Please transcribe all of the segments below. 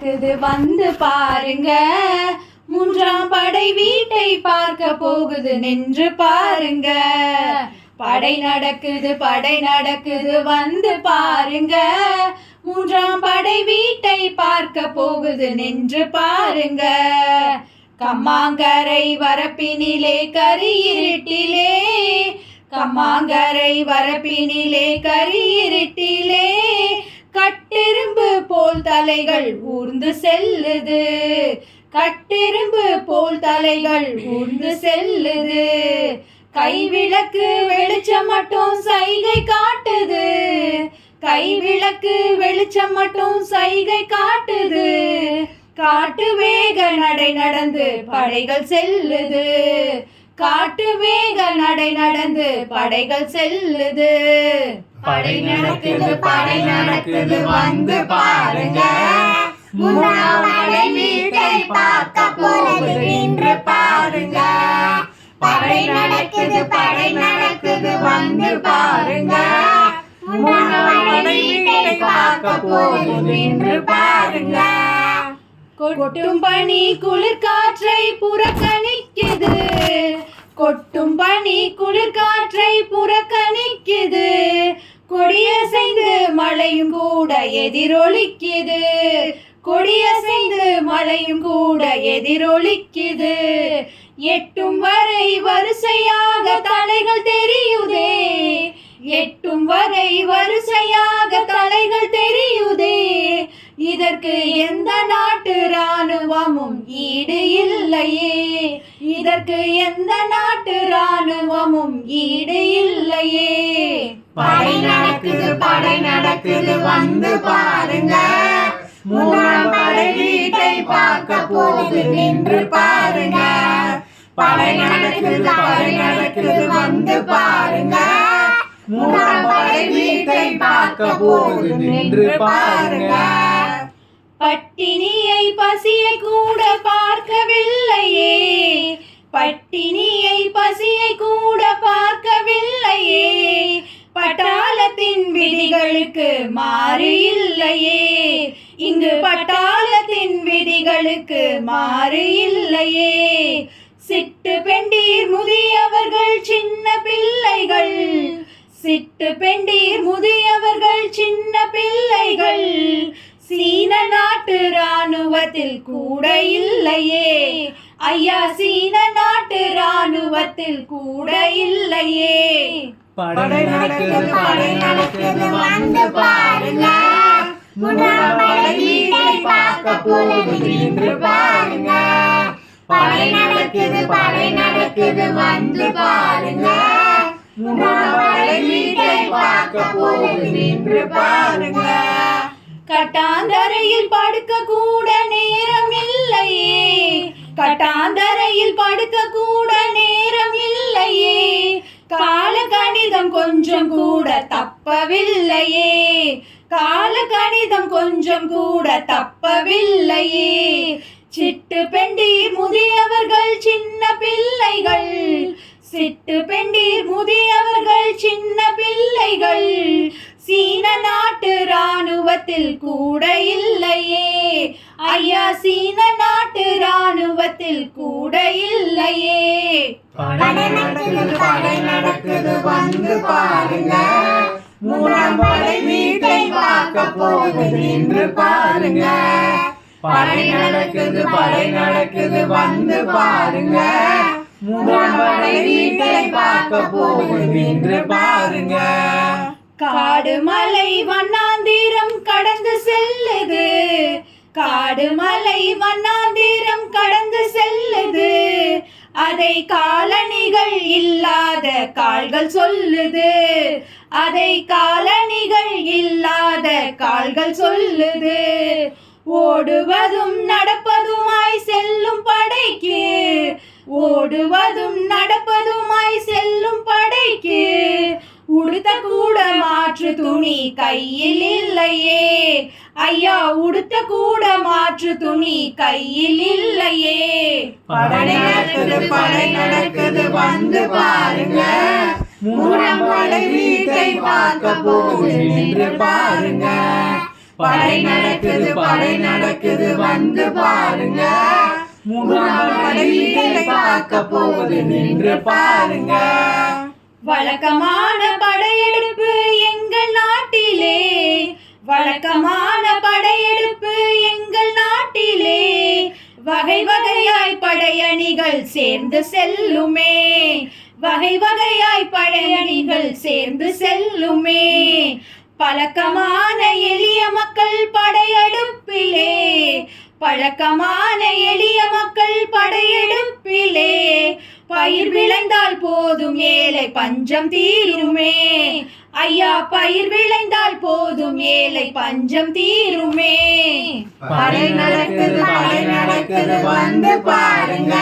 நடக்குது வந்து பாருங்க. மூன்றாம் படை வீட்டை பார்க்க போகுது நின்று பாருங்க. படை நடக்குது படை நடக்குது வந்து பாருங்க. மூன்றாம் படை வீட்டை பார்க்க போகுது நின்று பாருங்க. கம்மாங்கரை வரப்பினிலே கரியிருட்டிலே. கம்மாங்கரை வரப்பினிலே கரியிருட்டிலே. போல் தலைகள் ஊர்ந்து செல்லுது. கட்டெரும்பு போல் தலைகள் ஊர்ந்து செல்லுது. கைவிளக்கு வெளிச்சம் மட்டும் சைகை காட்டுது. கைவிளக்கு வெளிச்சம் மட்டும் சைகை காட்டுது. காட்டு வேக நடை நடந்து படைகள் செல்லுது. காட்டு வேக நடை நடந்து படைகள் செல்லுது. படை நடக்குது படை நடக்குது வந்து பாருங்க. மூணாம் வீட்டை பார்க்க போகுது நின்று பாருங்க. படை நடக்குது படை நடக்குது வந்து பாருங்க. மூணாம் வீட்டை பார்க்க போகுது நின்று பாருங்க. கொட்டும் பனி குளிர்காற்றை புறக்கணிக்குது. கொட்டும் பனி குளிர்காற்றை புறக்கணிக்குது. கொடியசைந்து மழையும் கூட எதிரொலிக்குது. கொடியசைந்து மழையும் கூட எதிரொலிக்குது. எட்டும் வரை வரிசையாக தலைகள் தெரியுதே. எட்டும் வரை வரிசையாக இதற்கு எந்த நாட்டு ராணுவமும் ஈடு இல்லையே. இதற்கு எந்த நாட்டு ராணுவமும் ஈடு இல்லையே. படை நடக்குது படை நடக்குது வந்து பாருங்க. மூணாம் படை வீட்டை பார்க்க போகுது நின்று பாருங்க. படை நடக்குது படை நடக்குது வந்து பாருங்க. மூணாம் படை வீட்டை பார்க்க போகுது நின்று பாருங்க. பட்டினியை பசியை கூட பார்க்கவில்லையே. பட்டினியை பசியை கூட பார்க்கவில்லையே. பட்டாளத்தின் விதிகளுக்கு மாறு இல்லையே இங்கு பட்டாளத்தின் விதிகளுக்கு மாறு இல்லையே சிட்டு பெண்டீர் முதியவர்கள் சின்ன பிள்ளைகள். சிட்டு பெண்டீர் முதியவர்கள் சின்ன பிள்ளைகள். சீன நாட்டு ராணுவத்தில் கூட இல்லையே. ஐயா சீன நாட்டு ராணுவத்தில் கூட இல்லையே. படை நடக்குது படை நடக்குது வந்து பாருங்க. பாருங்க. படை நடக்குது படை நடக்குது வந்து பாருங்க. பார்க்க போகுது நின்று பாருங்க. கட்டாந்தரையில் படுக்க கூட நேரம் இல்லையே கட்டாந்தரையில் படுக்க கூட நேரம் இல்லையே கால கணிதம் கொஞ்சம் கூட தப்பவில்லையே. கால கணிதம் கொஞ்சம் கூட தப்பவில்லையே. சிட்டு பெண்டீர் முதியவர்கள் சின்ன பிள்ளைகள். சிட்டு பெண்டீர் முதியவர்கள் ராணுவத்தில் கூட இல்லையே. ஐயா சீன நாட்டு ராணுவத்தில் கூட இல்லையே. படை நடக்குது படை நடக்குது வந்து பாருங்க. மூணாம் படை வீட்டை பார்க்க போகுது நின்று பாருங்க. படை நடக்குது படை நடக்குது வந்து பாருங்க. மூணாம் படை வீட்டை பார்க்க போகுது நின்று பாருங்க. காடு மலை வண்ணாந்திரம் கடந்து செல்லுது. காடு மலை வண்ணாந்திரம் கடந்து செல்லுது. அதை காலணிகள் இல்லாத கால்கள் சொல்லுது. அதை காலணிகள் இல்லாத கால்கள் சொல்லுது. ஓடுவதும் நடப்பதுமாய் செல்லும் படைக்கு. ஓடுவதும் நடப்பதுமாய் செல்லும் படைக்கு. உடுத்த கூட மாற்று துணி கையில் இல்லையே. ஐயா உடுத்த கூட மாற்று துணி கையில் இல்லையே. படை நடக்குது படை நடக்குது வந்து பாருங்க. மூலம் படை வீட்டை பார்க்க போகுது நின்று பாருங்க. படை நடக்குது படை நடக்குது வந்து பாருங்க. மூலம் படை வீட்டை பார்க்க போகுது நின்று பாருங்க. வழக்கமான படையெடுப்பு எங்கள் நாட்டிலே. வழக்கமான படையெடுப்பு எங்கள் நாட்டிலே. வகை வகையாய் படையணிகள் சேர்ந்து செல்லுமே. வகை வகையாய் படையணிகள் சேர்ந்து செல்லுமே. பழக்கமான எளிய மக்கள் படையெடுப்பிலே. பழக்கமான எளிய மக்கள் படையெடுப்பிலே. பயிர் விளைந்தால் போதும் ஏழை பஞ்சம் தீருமே. ஐயா பயிர் விளைந்தால் போதும் ஏழை பஞ்சம் தீருமே. படை நடக்குது படை நடக்குது வந்து பாருங்க.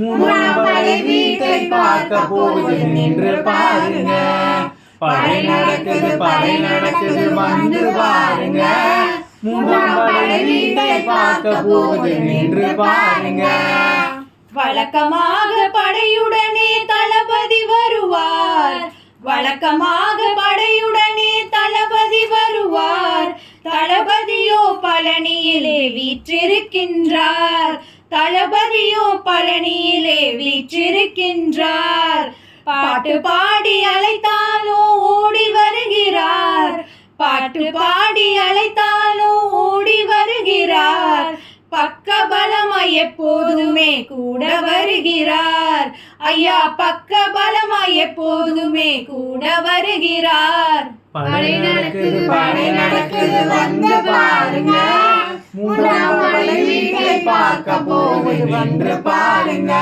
மூணாவது வீட்டை பார்க்க போது நின்று பாருங்க. படை நடக்குது படை நடக்குது வந்து பாருங்க. மூணாவது வீட்டை பார்க்க போது நின்று பாருங்க. வழக்கமாக படையுடனே தளபதி வருவார். வழக்கமாக படையுடனே தளபதி வருவார். தளபதியோ பழனியிலே வீற்றிருக்கின்றார். தளபதியோ பழனியிலே வீற்றிருக்கின்றார். பாட்டு பாடி அழைத்தாலோ ஓடி வருகிறார். பாட்டு பாடி அழைத்தாலோ ஓடி வருகிறார். பக்க பலமாய் எப்போதுமே கூட வருகிறார். ஐயா பக்க பலமாய் எப்போதுமே கூட வருகிறார். படை நடக்குது படை நடக்குது வந்து பாருங்க. மூன்றாம் படை வீட்டை பார்க்க போகுது நின்று பாருங்க.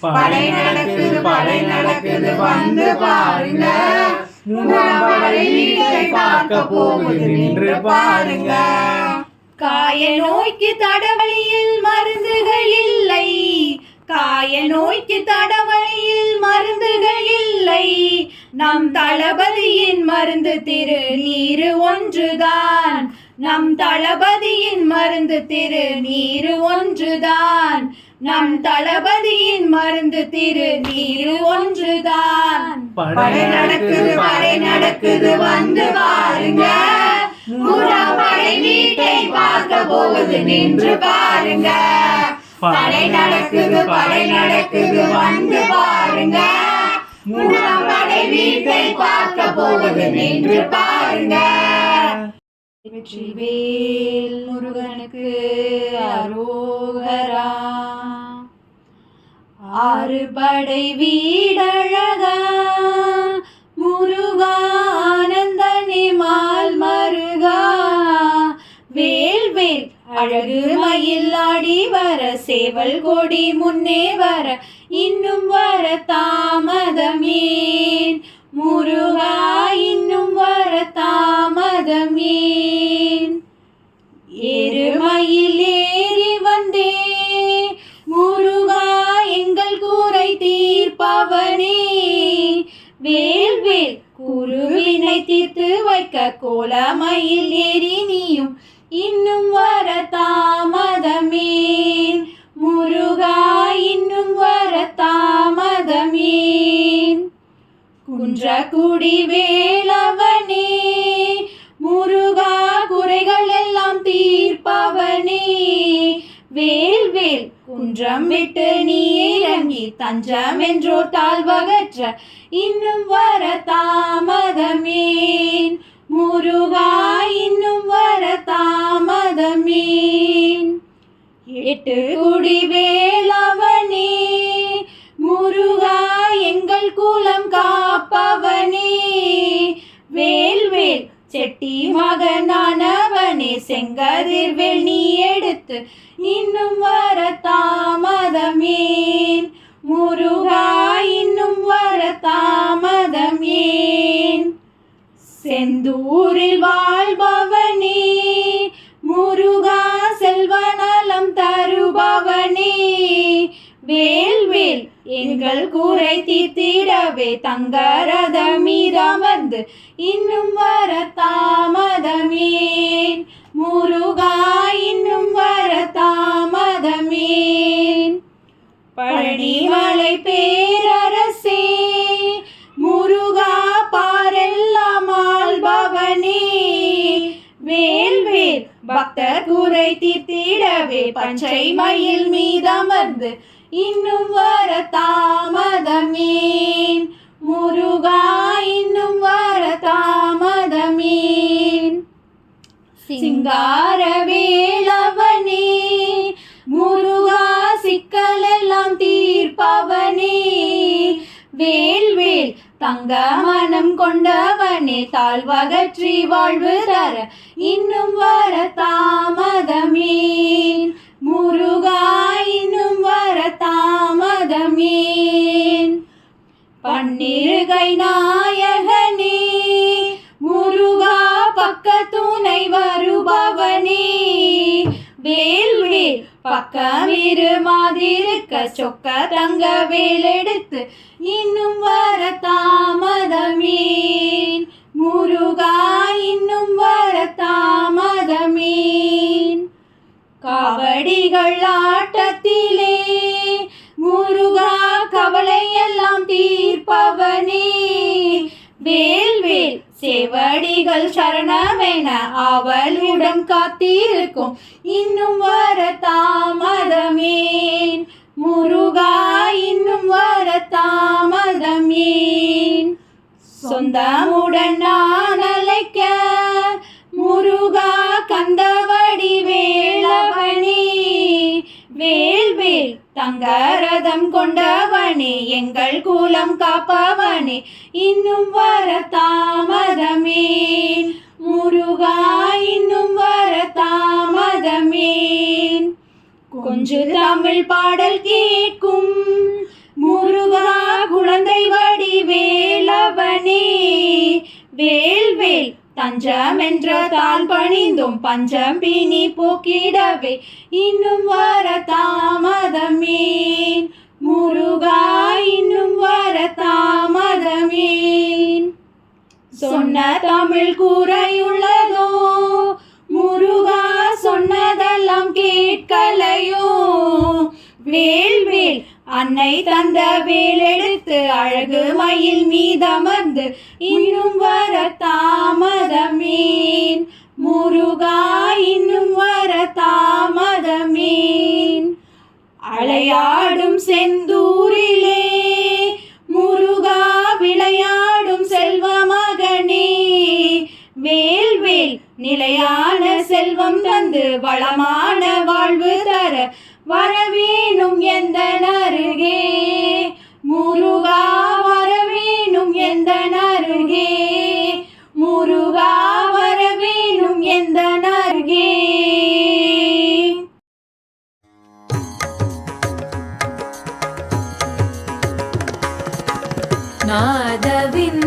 படை நடக்குது படை நடக்குது வந்து பாருங்க. மூன்றாம் படை வீட்டை பார்க்க போகுது நின்று பாருங்க. காய நோய்க்கு தடவழியில் மருந்துகள் இல்லை. காய நோய்க்கு தடவழியில் மருந்துகள் இல்லை. நம் தளபதியின் மருந்து திரு நீரு ஒன்றுதான். நம் தளபதியின் மருந்து திரு நீரு ஒன்றுதான். நம் தளபதியின் மருந்து திரு நீரு ஒன்றுதான். படை நடக்குது படை நடக்குது வந்து பாருங்க. மூன்றாம் படை வீட்டை பார்க்க போகுது நின்று பாருங்க. படை நடக்குது படை நடக்குது வந்து பாருங்க. மூன்றாம் படை வீட்டை பார்க்க போகுது நின்று பாருங்க. வெற்றிவேல் முருகனுக்கு அரோகரா. ஆறு படை வீடழகா. முருகா அழகு மயிலாடி வர சேவல் கொடி முன்னே வர இன்னும் வர தாமதமேன். முருகா விட்டு நீ இறங்கி தஞ்சம் என்றோர் தாழ்வகற்ற இன்னும் வர தாமதமேன். முருகா இன்னும் வர தாமதமேன். எட்டு குடி வேலவனே முருகா எங்கள் குலம் காப்பவனே. வேல் வேல் செட்டி மகனானவனே செங்கதிர் வெளி எடுத்து இன்னும் வர தாமதமேன். முருகா இன்னும் வர தாமதமேன். செந்தூரில் வாழ்வா எங்கள் கூரை தீர்த்திடவே தங்கரத மீதமர்ந்து இன்னும் வர தாமதமேன் முருகா இன்னும் வர தாமதமேன் பழனிமலை பேரரசே முருகா பாரெல்லாம் ஆள்பவனே. வேல் பக்தர் குறை தீர்த்திடவே பச்சை மயில் மீதமர்ந்து இன்னும் வர தாமதமேன். முருகா இன்னும் வர தாமதமேன். சிங்கார வேளவனே முருகா சிக்கலெல்லாம் தீர்ப்பவனே. வேல் வேல் தங்க மனம் கொண்டவனே தாழ்வகற்றி வாழ்வு தர இன்னும் வர தாமதமேன். முருகாயினும் வர தாமதமேன். பன்னிருகை நாயகனே முருகா பக்க துணை வருபவனே. வேல் பக்கமிரு மாதிருக்க சொக்க தங்க வேலெடுத்து இன்னும் வர தாமதமேன். முருகா இன்னும் வர தாமதமேன். கபடிகள் ஆட்டத்திலே முருகா கவலை எல்லாம் தீர்ப்பவனே. வேல் வேல் செவடிகள் சரணமென அவளுடன் காத்திருக்கும். இன்னும் வர தாமதமேன். முருகா இன்னும் வர தாமதமேன். சொந்தமுடன் நான் அழைக்க முருகா வேல் வேல் தங்கரதம் கொண்டவனே எங்கள் கூலம் காப்பவனே இன்னும் வர தாமதமே. முருகா இன்னும் வர தாமதமேன் கொஞ்சு தமிழ் பாடல் கேட்கும். முருகா குழந்தை வடி வேலவனே வேல் வேல் தஞ்சம் என்ற தாழ் பணிந்தும் பஞ்சம் பிணி போக்கிடவே. இன்னும் வர தாமதமே முருகா இன்னும் வர தாமதமேன். சொன்ன தமிழ் கூறையுள்ளதோ முருகா சொன்னதெல்லாம் கேட்கலையோ? வேல் வேல் அன்னை தந்த வேலெடுத்து அழகு மயில் மீதமர்ந்து. இன்னும் வரத்தான் விளையாடும் செந்தூரிலே முருகா விளையாடும் செல்வ மகனே வேல் வேல் நிலையான செல்வம் தந்து வளமான வாழ்வு தர வரவேணும் எந்த அருகே. முருகா வரவேணும் எந்த அருகே. மாதவின்